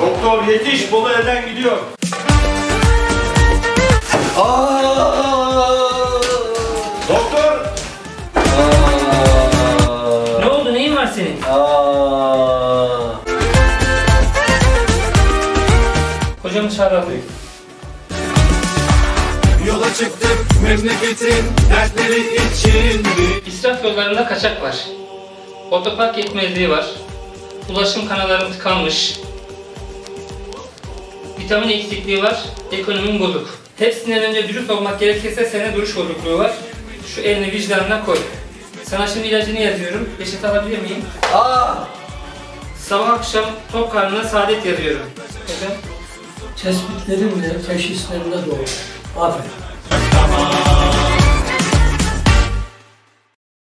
Doktor yetiş Bolu elden gidiyor. Doktor. Ne oldu neyin var senin? Hocam dışarıda alayım. Yola çıktık memleketin dertleri için İsraf yollarında kaçak var. Otopark yetmezliği var. Ulaşım kanalları tıkanmış. Vitamin eksikliği var. Ekonomim bozuk. Hepsinden önce dürüst olmak gerekirse sene duruş bozukluğu var. Şu elini vicdanına koy. Sana şimdi ilacını yazıyorum. Reçete alabilir miyim? Aa, Sabah akşam tok karnına saadet yazıyorum. Hocam Tespitlerinle teşhislerine doğru. Aferin.